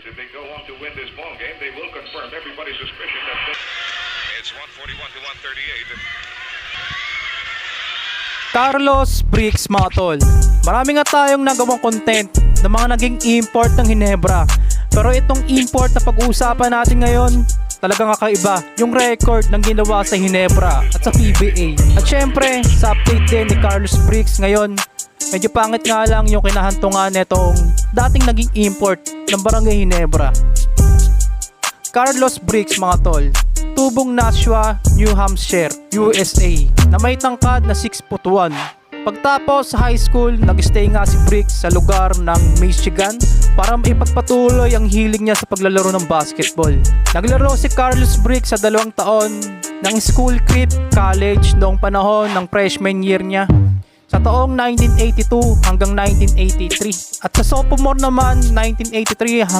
Warriors, if they go on to win this ball game, they will confirm everybody's suspicion that they It's 141 to 138. Carlos Bricks mga tol. Marami nga tayong nagawang content ng mga naging import ng Hinebra. Pero itong import na pag-uusapan natin ngayon, talagang kakaiba yung record ng ginawa sa Hinebra at sa PBA. At syempre, sa update din ni Carlos Bricks ngayon, medyo pangit nga lang yung kinahantungan netong dating naging import ng Barangay Hinebra. Carlos Bricks mga tol, tubong Nashua, New Hampshire, USA, na may tangkad na 6 foot 1. Pagtapos sa high school, nag-stay nga si Bricks sa lugar ng Michigan para maipagpatuloy ang hilig niya sa paglalaro ng basketball. Naglaro si Carlos Bricks sa dalawang taon ng School Creek College noong panahon ng freshman year niya sa taong 1982 hanggang 1983 at sa sophomore naman 1983 hanggang